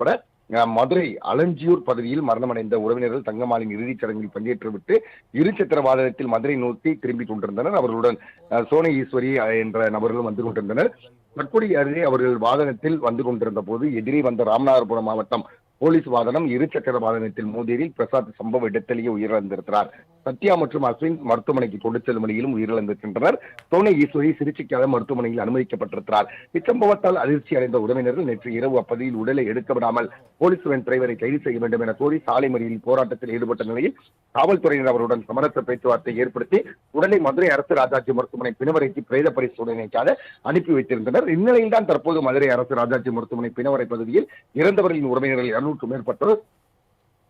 உட்பட மதுரை அலஞ்சியூர் பகுதியில் மரணமடைந்த உறவினர்கள் தங்கமாலின் இறுதிச் சடங்கில் பங்கேற்றுவிட்டு இருசக்கர வாகனத்தில் மதுரை நோக்கி திரும்பி கொண்டிருந்தனர். அவர்களுடன் சோனை ஈஸ்வரி என்ற நபர்களும் வந்து கொண்டிருந்தனர். தற்கொலை அருகே அவர்கள் வாகனத்தில் வந்து கொண்டிருந்த போது எதிரே வந்த ராமநாதபுரம் மாவட்டம் போலீஸ் வாகனம் இருசக்கர வாகனத்தில் மோதியதில் பிரசாத் சம்பவ இடத்திலேயே உயிரிழந்திருக்கிறார். சத்யா மற்றும் அஸ்வின் மருத்துவமனைக்கு கொண்டு செல்லும் வழியிலும் உயிரிழந்திருக்கின்றனர். சோனை ஈஸ்வரி சிகிச்சைக்காக மருத்துவமனையில் அனுமதிக்கப்பட்டிருக்கிறார். இச்சம்பவத்தால் அதிர்ச்சி அடைந்த உறவினர்கள் நேற்று இரவு அப்பகுதியில் உடலை எடுக்க விடாமல் போலீஸ் வேன் டிரைவரை கைது செய்ய வேண்டும் என கோரி சாலை மறியலில் போராட்டத்தில் ஈடுபட்ட நிலையில் காவல்துறையினர் அவருடன் சமரச பேச்சுவார்த்தை ஏற்படுத்தி உடலை மதுரை அரசு ராஜாஜி மருத்துவமனை பிணவரைக்கு பிரேத பரிசோதனைக்காக அனுப்பி வைத்திருந்தனர். இந்நிலையில் தான் தற்போது மதுரை அரசு ராஜாஜி மருத்துவமனை பிணவரை பகுதியில் இறந்தவர்களின் உறவினர்கள் இருநூற்று மேற்பட்டோர்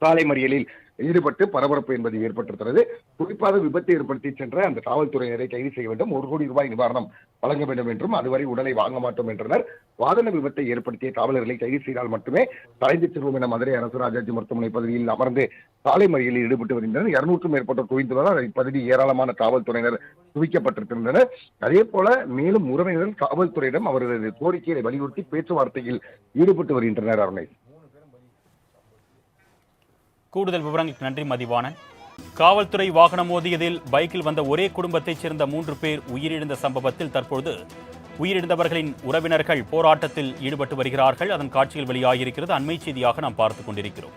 சாலை மறியலில் ஈடுபட்டு பரபரப்பு என்பது ஏற்பட்டிருக்கிறது. குறிப்பாக விபத்தை ஏற்படுத்தி சென்ற அந்த காவல்துறையினரை கைது செய்ய வேண்டும். ஒரு கோடி ரூபாய் நிவாரணம் வழங்க வேண்டும் என்றும் அதுவரை உடலை வாங்க மாட்டோம் என்றனர். வாகன விபத்தை ஏற்படுத்திய காவலர்களை கைது செய்தால் மட்டுமே தலைந்து செல்வோம் என மதுரை அரசு ராஜாஜி மருத்துவமனை பகுதியில் அமர்ந்து சாலை மறியலில் ஈடுபட்டு வருகின்றனர். இருநூற்று மேற்பட்டோர் குவிந்துள்ளதால் இப்பகுதி ஏராளமான காவல்துறையினர் குவிக்கப்பட்டிருக்கின்றனர். அதே போல மேலும் உறவினர்கள் காவல்துறையிடம் அவர்களது கோரிக்கையை வலியுறுத்தி பேச்சுவார்த்தையில் ஈடுபட்டு வருகின்றனர் அருணை. கூடுதல் விவரங்களுக்கு நன்றி மதிவாணன். காவல்துறை வாகனம் மோதியதில் பைக்கில் வந்த ஒரே குடும்பத்தைச் சேர்ந்த மூன்று பேர் உயிரிழந்த சம்பவத்தில் தற்பொழுது உயிரிழந்தவர்களின் உறவினர்கள் போராட்டத்தில் ஈடுபட்டு வருகிறார்கள். அதன் காட்சிகள் வெளியாகியிருக்கிறது. அண்மை செய்தியாக நாம் பார்த்துக் கொண்டிருக்கிறோம்.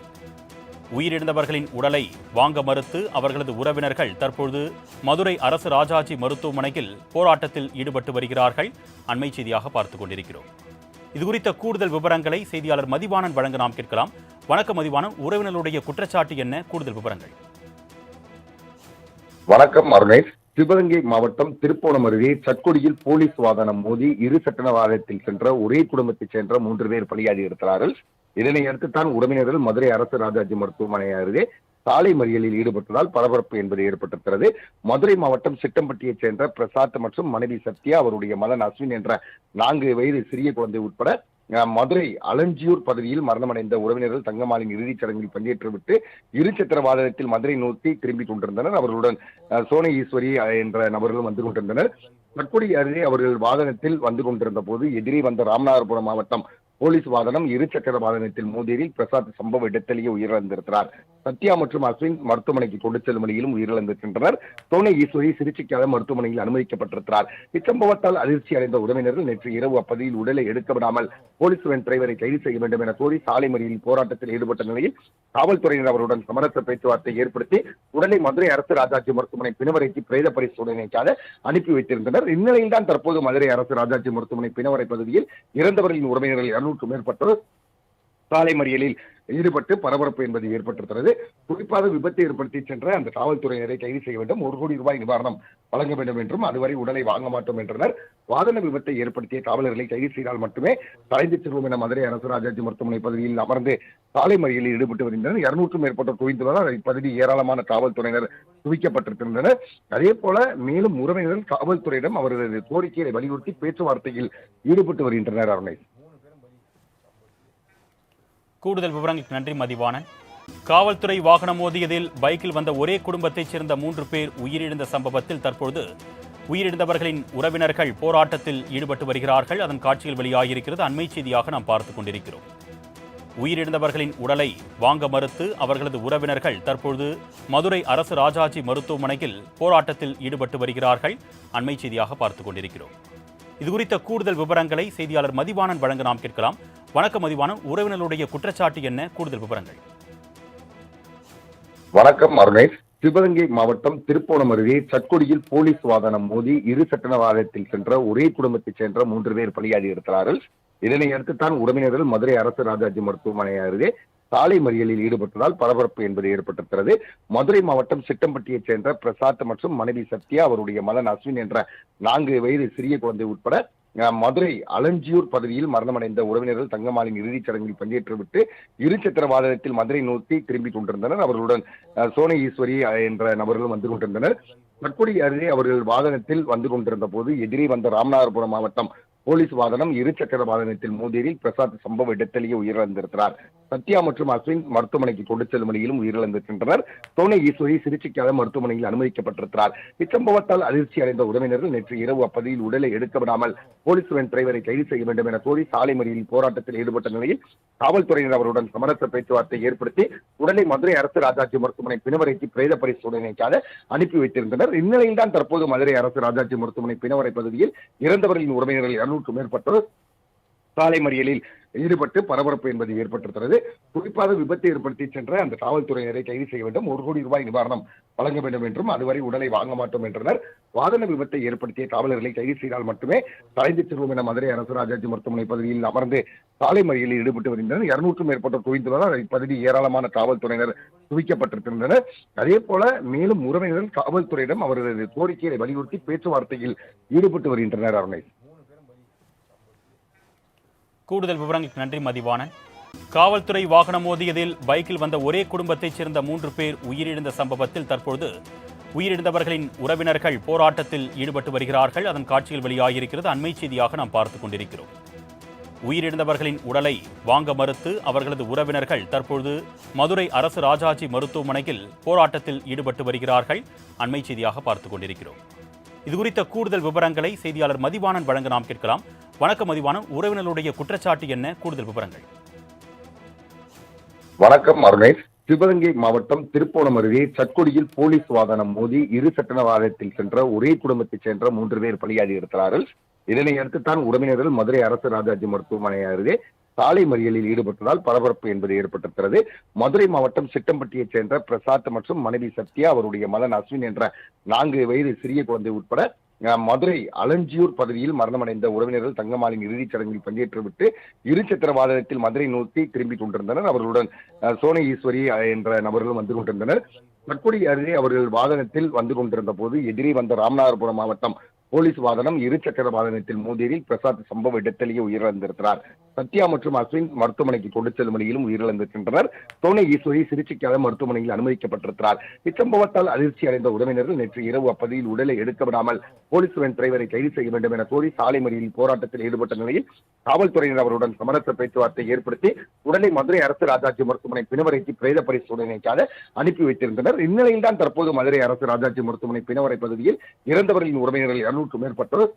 உயிரிழந்தவர்களின் உடலை வாங்க மறுத்து அவர்களது உறவினர்கள் தற்பொழுது மதுரை அரசு ராஜாஜி மருத்துவமனையில் போராட்டத்தில் ஈடுபட்டு வருகிறார்கள். அண்மை செய்தியாக பார்த்துக் கொண்டிருக்கிறோம். இது குறித்த கூடுதல் விவரங்களை செய்தியாளர் மதிவாணன் வழங்க நாம் கேட்கலாம். வணக்கம் மதிவாணன் உறவினருடைய குற்றச்சாட்டு என்ன? கூடுதல் விவரங்கள். வணக்கம் அருணேஷ் சிவகங்கை மாவட்டம் திருப்போணம் அருகே சட்கொடியில் போலீஸ் வாகனம் மோதி இரு சக்கர வாகனத்தில் சென்ற ஒரே குடும்பத்தைச் சேர்ந்த மூன்று பேர் பலியாகி இருக்கிறார்கள். இதனை அடுத்து தான் உறவினர்கள் மதுரை அரசு ராஜாஜி மருத்துவமனை அருகே சாலை மறியலில் ஈடுபட்டதால் பரபரப்பு என்பது ஏற்பட்டிருக்கிறது. மதுரை மாவட்டம் சிட்டம்பட்டியைச் சேர்ந்த பிரசாத் மற்றும் மனைவி சத்யா அவருடைய மகன் அஸ்வின் என்ற நான்கு வயது சிறிய குழந்தை உட்பட மதுரை அலஞ்சியூர் பகுதியில் மரணமடைந்த உறவினர்கள் தங்கமாலின் இறுதிச் சடங்கில் பங்கேற்றுவிட்டு இருசக்கர வாகனத்தில் மதுரை நோக்கி திரும்பி கொண்டிருந்தனர். அவர்களுடன் சோனை ஈஸ்வரி என்ற நபர்களும் வந்து கொண்டிருந்தனர். தற்கொலை அருகே அவர்கள் வாகனத்தில் வந்து கொண்டிருந்த போது எதிரே வந்த ராமநாதபுரம் மாவட்டம் போலீஸ் வாகனம் இருசக்கர வாகனத்தில் மோதியதில் பிரசாத் சம்பவ இடத்திலேயே உயிரிழந்திருக்கிறார். சத்யா மற்றும் அஸ்வின் மருத்துவமனைக்கு கொண்டு செல்லும் வழியிலும் உயிரிழந்திருக்கின்றனர். துணை ஈஸ்வரி சிகிச்சைக்காக மருத்துவமனையில் அனுமதிக்கப்பட்டிருக்கிறார். இச்சம்பவத்தால் அதிர்ச்சி அடைந்த உறவினர்கள் நேற்று இரவு அப்பகுதியில் உடலை எடுக்க விடாமல் போலீஸ் வேன் டிரைவரை கைது செய்ய வேண்டும் என கோரி சாலை மறியலில் போராட்டத்தில் ஈடுபட்ட நிலையில் காவல்துறையினர் அவருடன் சமரச பேச்சுவார்த்தை ஏற்படுத்தி உடலை மதுரை அரசு ராஜாஜி மருத்துவமனை பிணவரைக்கு பிரேத பரிசோதனைக்காக அனுப்பி வைத்திருந்தனர். இந்நிலையில் தான் தற்போது மதுரை அரசு ராஜாஜி மருத்துவமனை பிணவரை பகுதியில் இறந்தவர்களின் உறவினர்கள் இருநூற்று மேற்பட்டோர் சாலை மறியலில் ஈடுபட்டு பரபரப்பு என்பது ஏற்பட்டிருக்கிறது. குறிப்பாக விபத்தை ஏற்படுத்தி சென்ற அந்த காவல்துறையினரை கைது செய்ய வேண்டும். ஒரு கோடி ரூபாய் நிவாரணம் வழங்க வேண்டும் என்றும் அதுவரை உடலை வாங்க மாட்டோம் என்றனர். வாகன விபத்தை ஏற்படுத்திய காவலர்களை கைது செய்தால் மட்டுமே தலைந்து செல்வோம் என மதுரை அரசு ராஜாஜி மருத்துவமனை பகுதியில் அமர்ந்து சாலை மறியலில் ஈடுபட்டு வருகின்றனர். இருநூற்றும் மேற்பட்டோர் குவிந்துள்ளனர். இப்பகுதி ஏராளமான காவல்துறையினர் குவிக்கப்பட்டிருக்கின்றனர். அதே போல மேலும் உறவினர்கள் காவல்துறையிடம் அவரது கோரிக்கையை வலியுறுத்தி பேச்சுவார்த்தையில் ஈடுபட்டு வருகின்றனர் அருணை. கூடுதல் விவரங்களுக்கு நன்றி மதிவாணன். காவல்துறை வாகனம் மோதியதில் பைக்கில் வந்த ஒரே குடும்பத்தைச் சேர்ந்த மூன்று பேர் உயிரிழந்த சம்பவத்தில் தற்போது உயிரிழந்தவர்களின் உறவினர்கள் போராட்டத்தில் ஈடுபட்டு வருகிறார்கள். அதன் காட்சிகள் வெளியாகியிருக்கிறது. அண்மை செய்தியாக நாம் பார்த்துக் கொண்டிருக்கிறோம். உயிரிழந்தவர்களின் உடலை வாங்க மறுத்து அவர்களது உறவினர்கள் தற்பொழுது மதுரை அரசு ராஜாஜி மருத்துவமனையில் போராட்டத்தில் ஈடுபட்டு வருகிறார்கள். அண்மை செய்தியாக பார்த்துக் கொண்டிருக்கிறோம். இதுகுறித்த கூடுதல் விவரங்களை செய்தியாளர் மதிவாணன் வழங்க நாம் கேட்கலாம். வணக்கம் மதிவான உறவினர்களுடைய குற்றச்சாட்டு என்ன? கூடுதல் விவரங்கள். வணக்கம் அருணேஷ் சிவகங்கை மாவட்டம் திருப்போணம் அருகே சட்கொடியில் போலீஸ் வாகனம் மோதி இரு சக்கர வாகனத்தில் சென்ற ஒரே குடும்பத்தைச் சேர்ந்த மூன்று பேர் பலியாகி இருக்கிறார்கள். இதனை அடுத்து தான் உறவினர்கள் மதுரை அரசு ராஜாஜி மருத்துவமனை அருகே சாலை மறியலில் ஈடுபட்டதால் பரபரப்பு என்பது ஏற்பட்டிருக்கிறது. மதுரை மாவட்டம் சிட்டம்பட்டியைச் சேர்ந்த பிரசாத் மற்றும் மனைவி சத்யா அவருடைய மகன் அஸ்வின் என்ற நான்கு வயது சிறிய குழந்தை உட்பட மதுரை அலஞ்சியூர் பகுதியில் மரணமடைந்த உறவினர்கள் தங்கமாலின் இறுதிச் சடங்கில் பங்கேற்றுவிட்டு இருசக்கர வாகனத்தில் மதுரை நோக்கி திரும்பி கொண்டிருந்தனர். அவர்களுடன் சோனை ஈஸ்வரி என்ற நபர்களும் வந்து கொண்டிருந்தனர். தற்கொலை அருகே அவர்கள் வாகனத்தில் வந்து கொண்டிருந்த போது எதிரே வந்த ராமநாதபுரம் மாவட்டம் போலீஸ் வாகனம் இருசக்கர வாகனத்தில் மோதியதில் பிரசாத் சம்பவ இடத்திலேயே உயிரிழந்திருக்கிறார். சத்யா மற்றும் அஸ்வின் மருத்துவமனைக்கு கொண்டு செல்லும் வழியிலும் உயிரிழந்திருக்கின்றனர். துணை ஈஸ்வரி சிகிச்சைக்காக மருத்துவமனையில் அனுமதிக்கப்பட்டிருக்கிறார். இச்சம்பவத்தால் அதிர்ச்சி அடைந்த உறவினர்கள் நேற்று இரவு அப்பகுதியில் உடலை எடுக்க விடாமல் போலீஸ் வேன் டிரைவரை கைது செய்ய வேண்டும் என கோரி சாலை மறியலில் போராட்டத்தில் ஈடுபட்ட நிலையில் காவல்துறையினர் அவருடன் சமரச பேச்சுவார்த்தை ஏற்படுத்தி உடலை மதுரை அரசு ராஜாஜி மருத்துவமனை பிணவரைக்கு பிரேத பரிசோதனைக்காக அனுப்பி வைத்திருந்தனர். இந்நிலையில் தான் தற்போது மதுரை அரசு ராஜாஜி மருத்துவமனை பிணவரை பகுதியில் இறந்தவர்களின் உறவினர்கள் இருநூற்று மேற்பட்டோர் சாலை மறியலில் ஈடுபட்டு பரபரப்பு என்பது ஏற்பட்டிருக்கிறது. குறிப்பாக விபத்தை ஏற்படுத்தி சென்ற அந்த காவல்துறையினரை கைது செய்ய வேண்டும். ஒரு கோடி ரூபாய் நிவாரணம் வழங்க வேண்டும் என்றும் அதுவரை உடலை வாங்க மாட்டோம் என்றனர். வாகன விபத்தை ஏற்படுத்திய காவலர்களை கைது செய்தால் மட்டுமே தலைந்து செல்வோம் என மதுரை அரசு ராஜாஜி மருத்துவமனை பகுதியில் அமர்ந்து சாலை மறியலில் ஈடுபட்டு வருகின்றனர். இருநூற்றும் மேற்பட்டோர் குவிந்துள்ளனர் இப்பகுதி ஏராளமான காவல்துறையினர் குவிக்கப்பட்டிருக்கின்றனர். அதே போல மேலும் உறவினர்கள் காவல்துறையிடம் அவரது கோரிக்கையை வலியுறுத்தி பேச்சுவார்த்தையில் ஈடுபட்டு வருகின்றனர் அருணை. கூடுதல் விவரங்களுக்கு நன்றி மதிவாணன். காவல்துறை வாகனம் மோதியதில் பைக்கில் வந்த ஒரே குடும்பத்தைச் சேர்ந்த மூன்று பேர் உயிரிழந்த சம்பவத்தில் தற்பொழுது உயிரிழந்தவர்களின் உறவினர்கள் போராட்டத்தில் ஈடுபட்டு வருகிறார்கள். அதன் காட்சிகள் வெளியாகியிருக்கிறது. அண்மை செய்தியாக நாம் பார்த்துக் கொண்டிருக்கிறோம். உயிரிழந்தவர்களின் உடலை வாங்க மறுத்து அவர்களது உறவினர்கள் தற்பொழுது மதுரை அரசு ராஜாஜி மருத்துவமனையில் போராட்டத்தில் ஈடுபட்டு வருகிறார்கள். அண்மை செய்தியாக பார்த்துக் கொண்டிருக்கிறோம். இது குறித்த கூடுதல் விவரங்களை செய்தியாளர் மதிவாணன் வழங்க நாம் கேட்கலாம். வணக்கம் மதிவாணன் உறவினர்களுடைய குற்றச்சாட்டு என்ன? கூடுதல் விவரங்கள். வணக்கம் அருணேஷ் சிவகங்கை மாவட்டம் திருப்போணம் அருகே சட்கொடியில் போலீஸ் வாகனம் மோதி இரு சட்டண வாகனத்தில் சென்ற ஒரே குடும்பத்தைச் சென்ற மூன்று பேர் பலியாகி இருக்கிறார்கள். இதனை அடுத்து தான் உறவினர்கள் மதுரை அரசு ராஜாஜி மருத்துவமனை அருகே சாலை மறியலில் ஈடுபட்டதால் பரபரப்பு என்பது ஏற்பட்டிருக்கிறது. மதுரை மாவட்டம் சிட்டம்பட்டியைச் சேர்ந்த பிரசாத் மற்றும் மனைவி சத்யா அவருடைய மகன் அஸ்வின் என்ற நான்கு வயது சிறிய குழந்தை உட்பட மதுரை அலஞ்சியூர் பகுதியில் மரணமடைந்த உறவினர்கள் தங்கமாலின் இறுதிச் சடங்கில் பங்கேற்றுவிட்டு இருசக்கர வாகனத்தில் மதுரை நோக்கி திரும்பிக் கொண்டிருந்தனர். அவர்களுடன் சோனை ஈஸ்வரி என்ற நபர்களும் வந்து கொண்டிருந்தனர். தற்கொலை அருகே அவர்கள் வாகனத்தில் வந்து கொண்டிருந்த போது எதிரே வந்த ராமநாதபுரம் மாவட்டம் போலீஸ் வாகனம் இருசக்கர வாகனத்தில் மோதியதில் பிரசாத் சம்பவ இடத்திலேயே உயிரிழந்திருக்கிறார். சத்யா மற்றும் அஸ்வின் மருத்துவமனைக்கு கொண்டு செல்லும் வழியிலும் உயிரிழந்திருக்கின்றனர். சோனை ஈஸ்வரி சிகிச்சைக்காக மருத்துவமனையில் அனுமதிக்கப்பட்டிருக்கிறார். இச்சம்பவத்தால் அதிர்ச்சி அடைந்த உறவினர்கள் நேற்று இரவு அப்பகுதியில் உடலை எடுக்க விடாமல் போலீஸ் வேன் டிரைவரை கைது செய்ய வேண்டும் என கோரி சாலை மறியலில் போராட்டத்தில் ஈடுபட்ட நிலையில் காவல்துறையினர் அவருடன் சமரச பேச்சுவார்த்தை ஏற்படுத்தி உடலை மதுரை அரசு ராஜாஜி மருத்துவமனை பிணவரைக்கு பிரேத பரிசோதனைக்காக அனுப்பி வைத்திருந்தனர். இந்நிலையில் தான் தற்போது மதுரை அரசு ராஜாஜி மருத்துவமனை பிணவரை பகுதியில் இறந்தவர்களின் உறவினர்கள் இருநூறுக்கும் மேற்பட்டோர்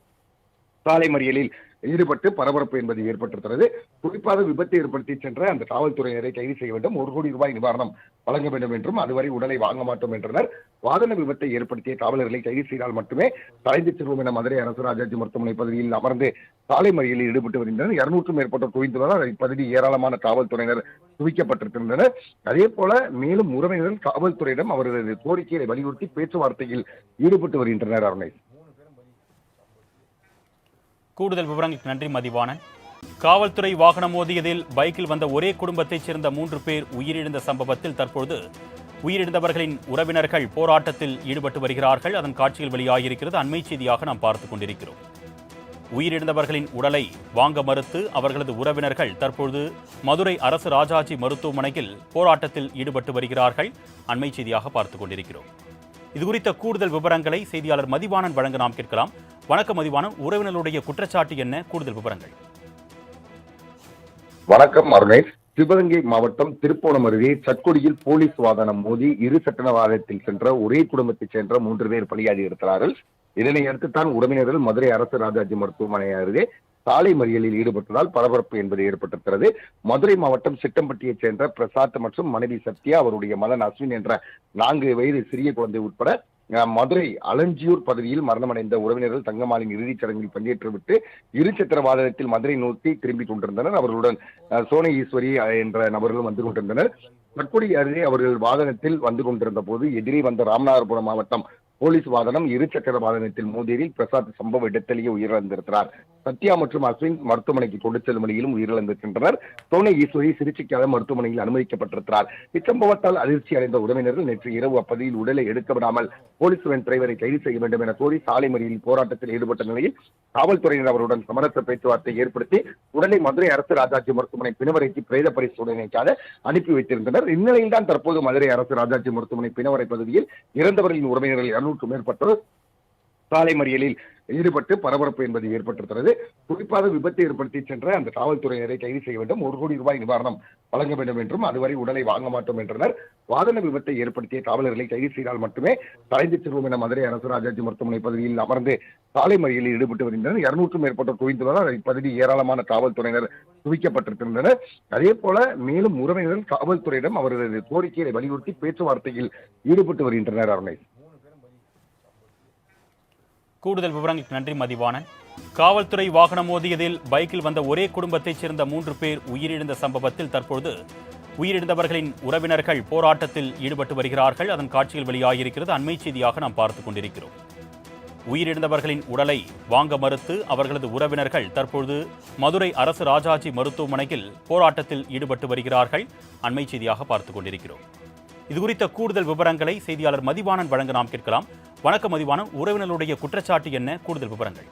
சாலை மறியலில் ஈடுபட்டு பரபரப்பு என்பது ஏற்பட்டிருக்கிறது. குறிப்பாக விபத்தை ஏற்படுத்தி சென்ற அந்த காவல்துறையினரை கைது செய்ய வேண்டும். ஒரு கோடி ரூபாய் நிவாரணம் வழங்க வேண்டும் என்றும் அதுவரை உடலை வாங்க மாட்டோம் என்றனர். வாகன விபத்தை ஏற்படுத்திய காவலர்களை கைது செய்தால் மட்டுமே தலைந்து செல்வோம் என மதுரை அரசு ராஜாஜி மருத்துவமனை பகுதியில் அமர்ந்து சாலை மறியலில் ஈடுபட்டு வருகின்றனர். இருநூற்று மேற்பட்டோர் குவிந்துள்ளனர். இப்பகுதி ஏராளமான காவல்துறையினர் குவிக்கப்பட்டிருக்கின்றனர். அதே போல மேலும் உறவினர்கள் காவல்துறையிடம் அவரது கோரிக்கையை வலியுறுத்தி பேச்சுவார்த்தையில் ஈடுபட்டு வருகின்றனர் அருணை. கூடுதல் விவரங்களுக்கு நன்றி மதிவானன் காவல்துறை வாகனம் மோதியதில் பைக்கில் வந்த ஒரே குடும்பத்தைச் சேர்ந்த மூன்று பேர் உயிரிழந்த சம்பவத்தில் தற்போது உயிரிழந்தவர்களின் உறவினர்கள் போராட்டத்தில் ஈடுபட்டு வருகிறார்கள். அதன் காட்சிகள் வெளியாகியிருக்கிறது. அண்மை செய்தியாக நாம் பார்த்துக் கொண்டிருக்கிறோம். உயிரிழந்தவர்களின் உடலை வாங்க மறுத்து அவர்களது உறவினர்கள் தற்பொழுது மதுரை அரசு ராஜாஜி மருத்துவமனையில் போராட்டத்தில் ஈடுபட்டு வருகிறார்கள். அண்மை செய்தியாக பார்த்துக் கொண்டிருக்கிறோம். இது குறித்த கூடுதல் விவரங்களை செய்தியாளர் மதிவாணன் வழங்க நாம் கேட்கலாம். வணக்கம் மதிவான உறவினர்களுடைய குற்றச்சாட்டு என்ன? கூடுதல் விவரங்கள். வணக்கம் அருணேஷ் சிவகங்கை மாவட்டம் திருப்போணம் அருகே சட்கொடியில் போலீஸ் வாகனம் மோதி இரு சட்டண வாகனத்தில் சென்ற ஒரே குடும்பத்தைச் சேர்ந்த மூன்று பேர் பலியாகி இருக்கிறார்கள். இதனை அடுத்து தான் உறவினர்கள் மதுரை அரசு ராஜாஜி மருத்துவமனை அருகே சாலை மறியலில் ஈடுபட்டதால் பரபரப்பு என்பது ஏற்பட்டிருக்கிறது. மதுரை மாவட்டம் சிட்டம்பட்டியைச் சேர்ந்த பிரசாத் மற்றும் மனைவி சத்யா அவருடைய மகன் அஸ்வின் என்ற நான்கு வயது சிறிய குழந்தை உட்பட மதுரை அலஞ்சியூர் பகுதியில் மரணமடைந்த உறவினர்கள் தங்கமாலின் இறுதிச் சடங்கில் பங்கேற்றுவிட்டு இருசக்கர வாகனத்தில் மதுரை நோக்கி திரும்பிக் கொண்டிருந்தனர். அவர்களுடன் சோனை ஈஸ்வரி என்ற நபர்களும் வந்து கொண்டிருந்தனர். தற்கொலை அருகே அவர்கள் வாகனத்தில் வந்து கொண்டிருந்த போது எதிரே வந்த ராமநாதபுரம் மாவட்டம் போலீஸ் வாகனம் இருசக்கர வாகனத்தில் மோதியதில் பிரசாத் சம்பவ இடத்திலேயே உயிரிழந்திருக்கிறார். சத்யா மற்றும் அஸ்வின் மருத்துவமனைக்கு கொண்டு செல்லும் வழியிலும் உயிரிழந்திருக்கின்றனர். சோனை ஈஸ்வரி சிகிச்சைக்காக மருத்துவமனையில் அனுமதிக்கப்பட்டிருக்கிறார். இச்சம்பவத்தால் அதிர்ச்சி அடைந்த உறவினர்கள் நேற்று இரவு அப்பகுதியில் உடலை எடுக்க விடாமல் போலீஸ் வேன் டிரைவரை கைது செய்ய வேண்டும் என கோரி சாலை மறியலில் போராட்டத்தில் ஈடுபட்ட நிலையில் காவல்துறையினர் அவருடன் சமரச பேச்சுவார்த்தை ஏற்படுத்தி உடலை மதுரை அரசு ராஜாஜி மருத்துவமனை பிணவரைக்கு பிரேத பரிசோதனைக்காக அனுப்பி வைத்திருந்தனர். இந்நிலையில் தான் தற்போது மதுரை அரசு ராஜாஜி மருத்துவமனை பிணவரை பகுதியில் இறந்தவர்களின் உறவினர்கள் இருநூற்று மேற்பட்டோர் சாலை மறியலில் ஈடுபட்டு பரபரப்பு என்பது ஏற்பட்டிருக்கிறது. குறிப்பாக விபத்தை ஏற்படுத்தி சென்ற அந்த காவல்துறையினரை கைது செய்ய வேண்டும். ஒரு கோடி ரூபாய் நிவாரணம் வழங்க வேண்டும் என்றும் அதுவரை உடலை வாங்க மாட்டோம் என்றனர். வாகன விபத்தை ஏற்படுத்திய காவலர்களை கைது செய்தால் மட்டுமே தலைந்து செல்வோம் என மதுரை அரசு ராஜாஜி மருத்துவமனை பகுதியில் அமர்ந்து சாலை மறியலில் ஈடுபட்டு வருகின்றனர். இருநூற்றும் மேற்பட்டோர் குவிந்துள்ளனர் இப்பகுதி ஏராளமான காவல்துறையினர் குவிக்கப்பட்டிருக்கின்றனர். அதே போல மேலும் உறவினர்கள் காவல்துறையிடம் அவரது கோரிக்கையை வலியுறுத்தி பேச்சுவார்த்தையில் ஈடுபட்டு வருகின்றனர் அருணை. கூடுதல் விவரங்களுக்கு நன்றி மதிவாணன். காவல்துறை வாகனம் மோதியதில் பைக்கில் வந்த ஒரே குடும்பத்தைச் சேர்ந்த மூன்று பேர் உயிரிழந்த சம்பவத்தில் தற்பொழுது உயிரிழந்தவர்களின் உறவினர்கள் போராட்டத்தில் ஈடுபட்டு வருகிறார்கள். அதன் காட்சிகள் வெளியாகியிருக்கிறது. அண்மை செய்தியாக நாம் பார்த்துக் கொண்டிருக்கிறோம். உயிரிழந்தவர்களின் உடலை வாங்க மறுத்து அவர்களது உறவினர்கள் தற்பொழுது மதுரை அரசு ராஜாஜி மருத்துவமனையில் போராட்டத்தில் ஈடுபட்டு வருகிறார்கள். அண்மை செய்தியாக பார்த்துக் கொண்டிருக்கிறோம். இதுகுறித்த கூடுதல் விவரங்களை செய்தியாளர் மதிவாணன் வழங்க நாம் கேட்கலாம். வணக்கம் மதிவான உறவினர்களுடைய குற்றச்சாட்டு என்ன? கூடுதல் விவரங்கள்.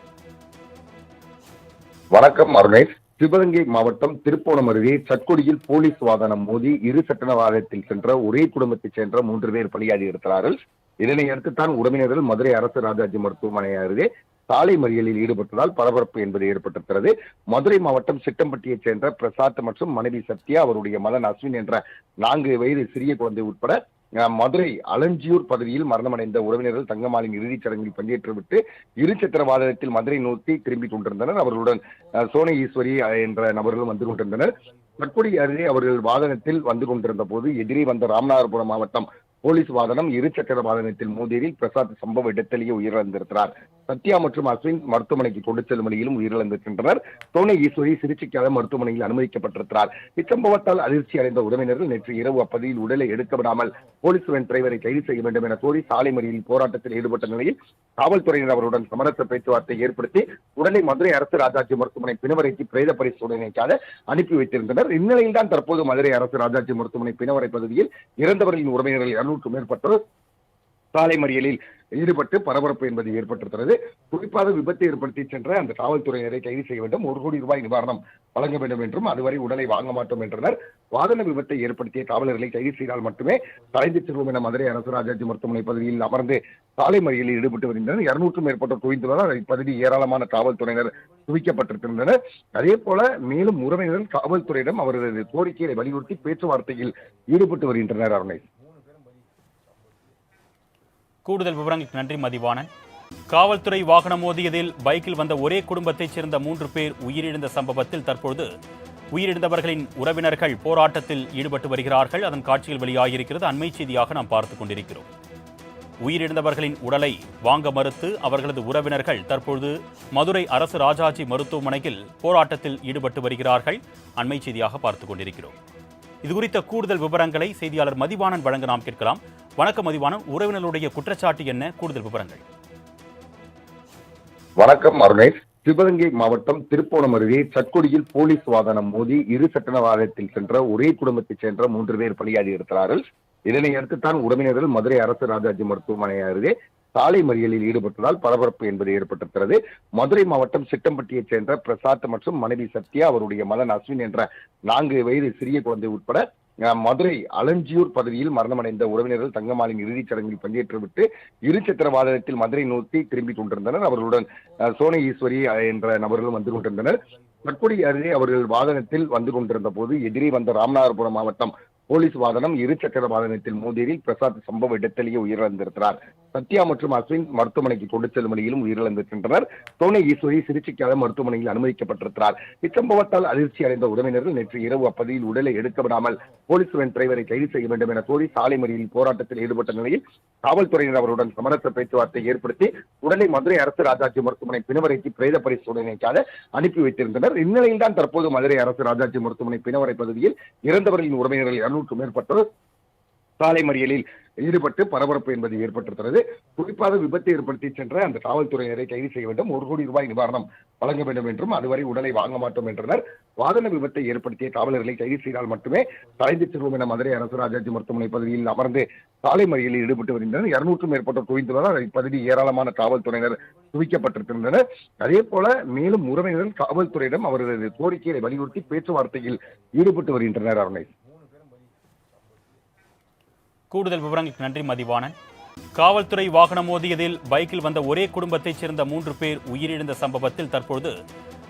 வணக்கம் அருணை. சிவகங்கை மாவட்டம் திருப்போணம் அருகே சட்கொடியில் போலீஸ் வாகனம் மோதி இரு சக்கர வாகனத்தில் சென்ற ஒரே குடும்பத்தைச் சென்ற மூன்று பேர் பலியாகி இருக்கிறார்கள். இதனை அடுத்து தான் உறவினர்கள் மதுரை அரசு ராஜாஜி மருத்துவமனை அருகே சாலை மறியலில் ஈடுபட்டதால் பரபரப்பு என்பது ஏற்பட்டிருக்கிறது. மதுரை மாவட்டம் சிட்டம்பட்டியைச் சேர்ந்த பிரசாத் மற்றும் மனைவி சத்யா அவருடைய மகன் அஸ்வின் என்ற நான்கு வயது சிறிய குழந்தை உட்பட மதுரை அலஞ்சியூர் பகுதியில் மரணமடைந்த உறவினர்கள் தங்கமாலின் இறுதிச் சடங்கில் பங்கேற்றுவிட்டு இருசக்கர வாகனத்தில் மதுரை நோக்கி திரும்பிக் கொண்டிருந்தனர். அவர்களுடன் சோனை ஈஸ்வரி என்ற நபர்களும் வந்து கொண்டிருந்தனர். தற்கொலை அருகே அவர்கள் வாகனத்தில் வந்து கொண்டிருந்த போது எதிரே வந்த ராமநாதபுரம் மாவட்டம் போலீஸ் வாகனம் இருசக்கர வாகனத்தில் மோதியதில் பிரசாத் சம்பவ இடத்திலேயே உயிரிழந்திருக்கிறார். சத்யா மற்றும் அஸ்வின் மருத்துவமனைக்கு கொண்டு செல்லும் வழியிலும் உயிரிழந்திருக்கின்றனர். சோனை ஈஸ்வரி சிகிச்சைக்காக மருத்துவமனையில் அனுமதிக்கப்பட்டிருக்கிறார். இச்சம்பவத்தால் அதிர்ச்சி அடைந்த உறவினர்கள் நேற்று இரவு அப்பகுதியில் உடலை எடுக்க விடாமல் போலீஸ் வேன் டிரைவரை கைது செய்ய வேண்டும் என கோரி சாலை மறியலில் போராட்டத்தில் ஈடுபட்ட நிலையில் காவல்துறையினர் அவருடன் சமரச பேச்சுவார்த்தை ஏற்படுத்தி உடலை மதுரை அரசு ராஜாஜி மருத்துவமனை பிணவரைக்கு பிரேத பரிசோதனைக்காக அனுப்பி வைத்திருந்தனர். இந்நிலையில் தான் தற்போது மதுரை அரசு ராஜாஜி மருத்துவமனை பிணவரை பகுதியில் இறந்தவர்களின் உறவினர்கள் இருநூறுக்கும் மேற்பட்டோர் சாலை மறியலில் ஈடுபட்டு பரபரப்பு என்பது ஏற்பட்டிருக்கிறது. குறிப்பாக விபத்தை ஏற்படுத்தி சென்ற அந்த காவல்துறையினரை கைது செய்ய வேண்டும். ஒரு கோடி ரூபாய் நிவாரணம் வழங்க வேண்டும் என்றும் அதுவரை உடலை வாங்க மாட்டோம் என்றனர். வாகன விபத்தை ஏற்படுத்திய காவலர்களை கைது செய்தால் மட்டுமே தலைந்து செல்வோம் என மதுரை அரசு ராஜாஜி மருத்துவமனை பகுதியில் அமர்ந்து சாலை மறியலில் ஈடுபட்டு வருகின்றனர். இருநூற்று மேற்பட்டோர் குவிந்துள்ளனர் இப்பகுதி ஏராளமான காவல்துறையினர் குவிக்கப்பட்டிருக்கின்றனர். அதே போல மேலும் உறவினர்கள் காவல்துறையிடம் அவரது கோரிக்கையை வலியுறுத்தி பேச்சுவார்த்தையில் ஈடுபட்டு வருகின்றனர் அருணை. கூடுதல் விவரங்களுக்கு நன்றி மதிவாணன். காவல்துறை வாகனம் மோதியதில் பைக்கில் வந்த ஒரே குடும்பத்தைச் சேர்ந்த மூன்று பேர் உயிரிழந்த சம்பவத்தில் தற்போது உயிரிழந்தவர்களின் உறவினர்கள் போராட்டத்தில் ஈடுபட்டு வருகிறார்கள். அதன் காட்சிகள் வெளியாகியிருக்கிறது. அண்மை செய்தியாக நாம் பார்த்துக் கொண்டிருக்கிறோம். உயிரிழந்தவர்களின் உடலை வாங்க மறுத்து அவர்களது உறவினர்கள் தற்பொழுது மதுரை அரசு ராஜாஜி மருத்துவமனையில் போராட்டத்தில் ஈடுபட்டு வருகிறார்கள். அண்மை செய்தியாக பார்த்துக் கொண்டிருக்கிறோம். இதுகுறித்த கூடுதல் விவரங்களை செய்தியாளர் மதிவாணன் வழங்க நாம் கேட்கலாம். வணக்கம் மதிவான உறவினர்களுடைய குற்றச்சாட்டு என்ன? கூடுதல் விவரங்கள். வணக்கம் அருணை. சிவகங்கை மாவட்டம் திருப்போணம் அருகே சட்கொடியில் போலீஸ் வாகனம் மோதி இரு சக்கர வாகனத்தில் சென்ற ஒரே குடும்பத்தைச் சேர்ந்த மூன்று பேர் பலியாகி இருக்கிறார்கள். இதனை அடுத்து தான் உறவினர்கள் மதுரை அரசு ராஜாஜி மருத்துவமனை அருகே சாலை மறியலில் ஈடுபட்டதால் பரபரப்பு என்பது ஏற்பட்டிருக்கிறது. மதுரை மாவட்டம் சிட்டம்பட்டியைச் சேர்ந்த பிரசாத் மற்றும் மனைவி சத்யா அவருடைய மகன் அஸ்வின் என்ற நான்கு வயது சிறிய குழந்தை உட்பட மதுரை அலஞ்சியூர் பகுதியில் மரணமடைந்த உறவினர்கள் தங்கமாலின் இறுதிச் சடங்கில் பங்கேற்றுவிட்டு இருசக்கர வாகனத்தில் மதுரை நோக்கி திரும்பிக் கொண்டிருந்தனர். அவர்களுடன் சோனை ஈஸ்வரி என்ற நபர்களும் வந்து கொண்டிருந்தனர். தற்கொலை அருகே அவர்கள் வாகனத்தில் வந்து கொண்டிருந்த போது எதிரே வந்த ராமநாதபுரம் மாவட்டம் போலீஸ் வாகனம் இருசக்கர வாகனத்தில் மோதியதில் பிரசாத் சம்பவ இடத்திலேயே உயிரிழந்திருக்கிறார். சத்யா மற்றும் அஸ்வின் மருத்துவமனைக்கு கொண்டு செல்லும் வழியிலும் உயிரிழந்திருக்கின்றனர். துணை ஈஸ்வரி சிகிச்சைக்காக மருத்துவமனையில் அனுமதிக்கப்பட்டிருக்கிறார். இச்சம்பவத்தால் அதிர்ச்சி அடைந்த உறவினர்கள் நேற்று இரவு அப்பகுதியில் உடலை எடுக்க விடாமல் போலீஸ் வேன் டிரைவரை கைது செய்ய வேண்டும் என கோரி சாலை மறியலில் போராட்டத்தில் ஈடுபட்ட நிலையில் காவல்துறையினர் அவருடன் சமரச பேச்சுவார்த்தை ஏற்படுத்தி உடலை மதுரை அரசு ராஜாஜி மருத்துவமனை பிணவரைக்கு பிரேத பரிசோதனைக்காக அனுப்பி வைத்திருந்தனர். இந்நிலையில் தான் தற்போது மதுரை அரசு ராஜாஜி மருத்துவமனை பிணவரை பகுதியில் இறந்தவர்களின் உறவினர்கள் இருநூற்று மேற்பட்டோர் சாலை மறியலில் ஈடுபட்டு பரபரப்பு என்பது ஏற்பட்டிருக்கிறது. குறிப்பாக விபத்தை ஏற்படுத்தி சென்ற அந்த காவல்துறையினரை கைது செய்ய வேண்டும். ஒரு கோடி ரூபாய் நிவாரணம் வழங்க வேண்டும் என்றும் அதுவரை உடலை வாங்க மாட்டோம் என்றனர். வாகன விபத்தை ஏற்படுத்திய காவலர்களை கைது செய்தால் மட்டுமே தலைந்து செல்வோம் என மதுரை அரசு ராஜாஜி மருத்துவமனை பகுதியில் அமர்ந்து சாலை மறியலில் ஈடுபட்டு வருகின்றனர். இருநூற்று மேற்பட்டோர் குவிந்துள்ளனர். இப்பகுதி ஏராளமான காவல்துறையினர் குவிக்கப்பட்டிருக்கின்றனர். அதே போல மேலும் உறவினர்கள் காவல்துறையிடம் அவரது கோரிக்கையை வலியுறுத்தி பேச்சுவார்த்தையில் ஈடுபட்டு வருகின்றனர் அருணை. கூடுதல் விவரங்களுக்கு நன்றி மதிவாணன். காவல்துறை வாகனம் மோதியதில் பைக்கில் வந்த ஒரே குடும்பத்தைச் சேர்ந்த மூன்று பேர் உயிரிழந்த சம்பவத்தில் தற்பொழுது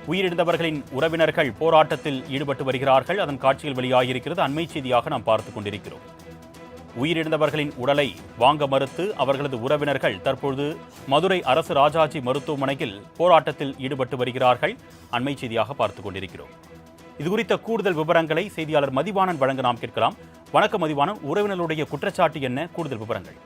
உயிரிழந்தவர்களின் உறவினர்கள் போராட்டத்தில் ஈடுபட்டு வருகிறார்கள். அதன் காட்சிகள் வெளியாகியிருக்கிறது. அண்மை செய்தியாக நாம் பார்த்துக் கொண்டிருக்கிறோம். உயிரிழந்தவர்களின் உடலை வாங்க மறுத்து அவர்களது உறவினர்கள் தற்பொழுது மதுரை அரசு ராஜாஜி மருத்துவமனையில் போராட்டத்தில் ஈடுபட்டு வருகிறார்கள். அண்மை செய்தியாக பார்த்துக் கொண்டிருக்கிறோம். இது குறித்த கூடுதல் விவரங்களை செய்தியாளர் மதிவாணன் வழங்க நாம் கேட்கலாம். வணக்கம் மதிவாணன் உறவினர்களுடைய குற்றச்சாட்டு என்ன? கூடுதல் விவரங்கள்.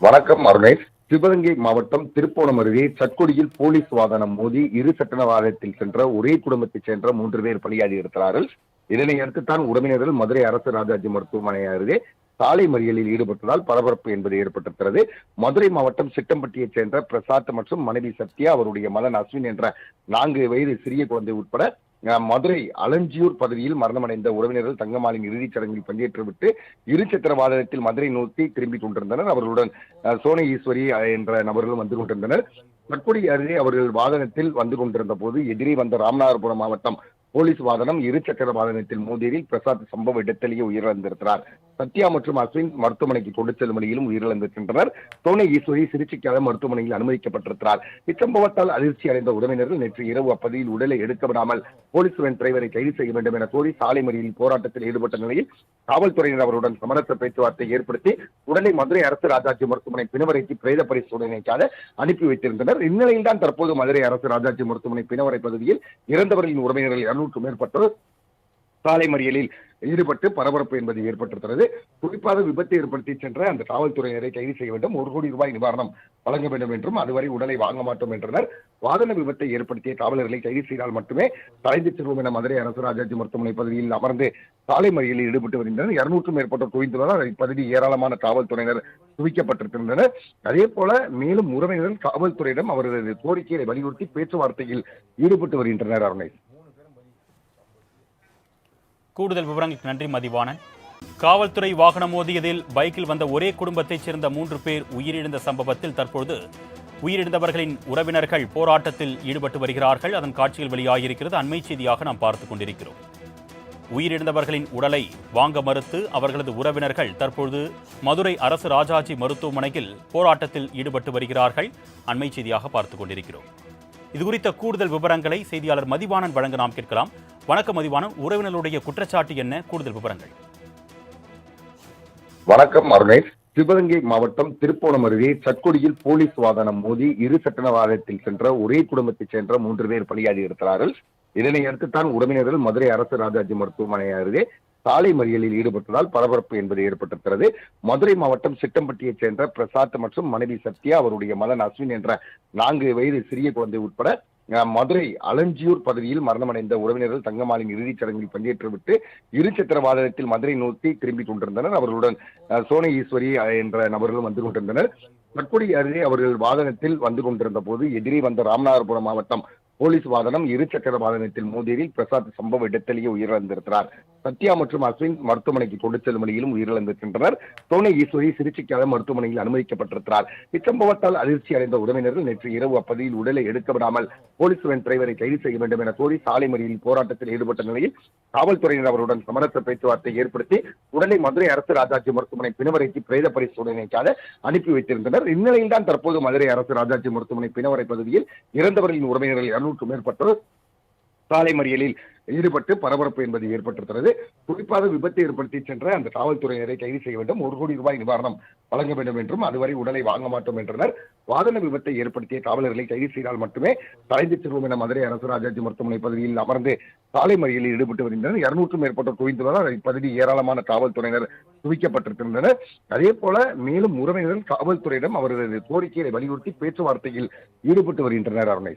வணக்கம் அருணேஷ் சிவகங்கை மாவட்டம் திருப்போணம் அருகே சட்கொடியில் போலீஸ் வாகனம் மோதி இரு சட்டன வாகனத்தில் சென்ற ஒரே குடும்பத்தைச் சென்ற மூன்று பேர் பலியாகி இருக்கிறார்கள். இதனை அடுத்து தான் உறவினர்கள் மதுரை அரசு ராஜாஜி மருத்துவமனை அருகே சாலை மறியலில் ஈடுபட்டதால் பரபரப்பு என்பது ஏற்பட்டிருக்கிறது. மதுரை மாவட்டம் சிட்டம்பட்டியைச் சேர்ந்த பிரசாத் மற்றும் மனைவி சத்யா அவருடைய மதன் அஸ்வின் என்ற நான்கு வயது சிறிய குழந்தை உட்பட மதுரை அலஞ்சியூர் பகுதியில் மரணமடைந்த உறவினர்கள் தங்கமாலின் இறுதிச் சடங்கில் பங்கேற்றுவிட்டு இருசக்கர வாகனத்தில் மதுரை நோக்கி திரும்பிக் கொண்டிருந்தனர். அவர்களுடன் சோனை ஈஸ்வரி என்ற நபர்களும் வந்து கொண்டிருந்தனர். தற்கொடி அருகே அவர்கள் வாகனத்தில் வந்து கொண்டிருந்த போது எதிரே வந்த ராமநாதபுரம் மாவட்டம் போலீஸ் வாகனம் இருசக்கர வாகனத்தில் மோதியதில் பிரசாத் சம்பவ இடத்திலேயே உயிரிழந்திருக்கிறார். சத்யா மற்றும் அஸ்வின் மருத்துவமனைக்கு கொண்டு செல்லும் வழியிலும் உயிரிழந்திருக்கின்றனர். சோனை ஈஸ்வரி சிகிச்சைக்காக மருத்துவமனையில் அனுமதிக்கப்பட்டிருக்கிறார். இச்சம்பவத்தால் அதிர்ச்சி அடைந்த உறவினர்கள் நேற்று இரவு அப்பகுதியில் உடலை எடுக்க விடாமல் போலீஸ் வேன் டிரைவரை கைது செய்ய வேண்டும் என கோரி சாலை மறியலில் போராட்டத்தில் ஈடுபட்ட நிலையில் காவல்துறையினர் அவருடன் சமரச பேச்சுவார்த்தை ஏற்படுத்தி உடலை மதுரை அரசு ராஜாஜி மருத்துவமனை பிணவரைக்கு பிரேத பரிசோதனைக்காக அனுப்பி வைத்திருந்தனர். இந்நிலையில் தான் தற்போது மதுரை அரசு ராஜாஜி மருத்துவமனை பிணவரை பகுதியில் இறந்தவர்களின் உறவினர்கள் இருநூற்று மேற்பட்டோர் சாலை மறியலில் ஈடுபட்டு பரபரப்பு என்பது ஏற்பட்டிருக்கிறது. குறிப்பாக விபத்தை ஏற்படுத்தி சென்ற அந்த காவல்துறையினரை கைது செய்ய வேண்டும். ஒரு கோடி ரூபாய் நிவாரணம் வழங்க வேண்டும் என்றும் அதுவரை உடலை வாங்க மாட்டோம் என்றனர். வாகன விபத்தை ஏற்படுத்திய காவலர்களை கைது செய்தால் மட்டுமே தலைந்து செல்வோம் என மதுரை அரசு ராஜாஜி மருத்துவமனை பகுதியில் அமர்ந்து சாலை மறியலில் ஈடுபட்டு வருகின்றனர். இருநூற்றும் மேற்பட்டோர் குவிந்துள்ளதால் இப்பகுதி ஏராளமான காவல்துறையினர் குவிக்கப்பட்டிருக்கின்றனர். அதே போல மேலும் உறவினர்கள் காவல்துறையிடம் அவரது கோரிக்கையை வலியுறுத்தி பேச்சுவார்த்தையில் ஈடுபட்டு வருகின்றனர் அருணை. கூடுதல் விவரங்களுக்கு நன்றி மதிவாணன். காவல்துறை வாகனம் மோதியதில் பைக்கில் வந்த ஒரே குடும்பத்தைச் சேர்ந்த மூன்று பேர் உயிரிழந்த சம்பவத்தில் தற்போது உயிரிழந்தவர்களின் உறவினர்கள் போராட்டத்தில் ஈடுபட்டு வருகிறார்கள். அதன் காட்சிகள் வெளியாகியிருக்கிறது. அண்மை செய்தியாக நாம் பார்த்துக் கொண்டிருக்கிறோம். உயிரிழந்தவர்களின் உடலை வாங்க மறுத்து அவர்களது உறவினர்கள் தற்பொழுது மதுரை அரசு ராஜாஜி மருத்துவமனையில் போராட்டத்தில் ஈடுபட்டு வருகிறார்கள். அண்மை செய்தியாக பார்த்துக் கொண்டிருக்கிறோம். இது குறித்த கூடுதல் விவரங்களை செய்தியாளர் மதிவாணன் வழங்க நாம் கேட்கலாம். வணக்கம் மதிவாணன் உறவினர்களுடைய குற்றச்சாட்டு என்ன? கூடுதல் விவரங்கள். வணக்கம் அருணேஷ் சிவகங்கை மாவட்டம் திருப்போணம் அருகே சற்கொடியில் போலீஸ் வாகனம் மோதி இரு சட்டண வாகனத்தில் சென்ற ஒரே குடும்பத்தைச் சென்ற மூன்று பேர் பலியாகி இருக்கிறார்கள். இதனை அடுத்து தான் உறவினர்கள் மதுரை அரசு ராஜாஜி மருத்துவமனை அருகே சாலை மறியலில் ஈடுபட்டதால் பரபரப்பு என்பது ஏற்பட்டிருக்கிறது. மதுரை மாவட்டம் சிட்டம்பட்டியைச் சேர்ந்த பிரசாத் மற்றும் மனைவி சத்யா அவருடைய மகன் அஸ்வின் என்ற நான்கு வயது சிறிய குழந்தை உட்பட மதுரை அலஞ்சியூர் பகுதியில் மரணமடைந்த உறவினர்கள் தங்கமாலின் இறுதிச் சடங்கில் பங்கேற்றுவிட்டு இருசக்கர வாகனத்தில் மதுரை நோக்கி திரும்பிக் கொண்டிருந்தனர். அவர்களுடன் சோனை ஈஸ்வரி என்ற நபர்களும் வந்து கொண்டிருந்தனர். தற்கொடி அருகே அவர்கள் வாகனத்தில் வந்து கொண்டிருந்த போது எதிரே வந்த ராமநாதபுரம் மாவட்டம் போலீஸ் வாகனம் இருசக்கர வாகனத்தில் மோதியதில் பிரசாத் சம்பவ இடத்திலேயே உயிரிழந்திருக்கிறார். சத்யா மற்றும் அஸ்வின் மருத்துவமனைக்கு கொண்டு செல்லும் வழியிலும் உயிரிழந்திருக்கின்றனர். சோனை ஈஸ்வரி சிகிச்சைக்காக மருத்துவமனையில் அனுமதிக்கப்பட்டிருக்கிறார். இச்சம்பவத்தால் அதிர்ச்சி அடைந்த உறவினர்கள் நேற்று இரவு அப்பகுதியில் உடலை எடுக்க விடாமல் போலீஸ் வேன் டிரைவரை கைது செய்ய வேண்டும் என கோரி சாலை மறியலில் போராட்டத்தில் ஈடுபட்ட நிலையில் காவல்துறையினர் அவருடன் சமரச பேச்சுவார்த்தை ஏற்படுத்தி உடலை மதுரை அரசு ராஜாஜி மருத்துவமனை பிணவரைக்கு பிரேத பரிசோதனைக்காக அனுப்பி வைத்திருந்தனர். இந்நிலையில் தான் தற்போது மதுரை அரசு ராஜாஜி மருத்துவமனை பிணவரை பகுதியில் இறந்தவர்களின் உறவினர்கள் இருநூற்று மேற்பட்டோர் சாலை மறியலில் ஈடுபட்டு பரபரப்பு என்பது ஏற்பட்டிருக்கிறது. குறிப்பாக விபத்தை ஏற்படுத்தி சென்ற அந்த காவல்துறையினரை கைது செய்ய வேண்டும். ஒரு கோடி ரூபாய் நிவாரணம் வழங்க வேண்டும் என்றும் அதுவரை உடலை வாங்க மாட்டோம் என்றனர். வாகன விபத்தை ஏற்படுத்திய காவலர்களை கைது செய்தால் மட்டுமே தலைந்து செல்வோம் என மதுரை அரசு ராஜாஜி மருத்துவமனை பகுதியில் அமர்ந்து சாலை மறியலில் ஈடுபட்டு வருகின்றனர். இருநூற்றும் மேற்பட்டோர் குவிந்துள்ளனர். இப்பகுதி ஏராளமான காவல்துறையினர் குவிக்கப்பட்டிருக்கின்றனர். அதே போல மேலும் உறவினர்கள் காவல்துறையிடம் அவரது கோரிக்கையை வலியுறுத்தி பேச்சுவார்த்தையில் ஈடுபட்டு வருகின்றனர் அருணை.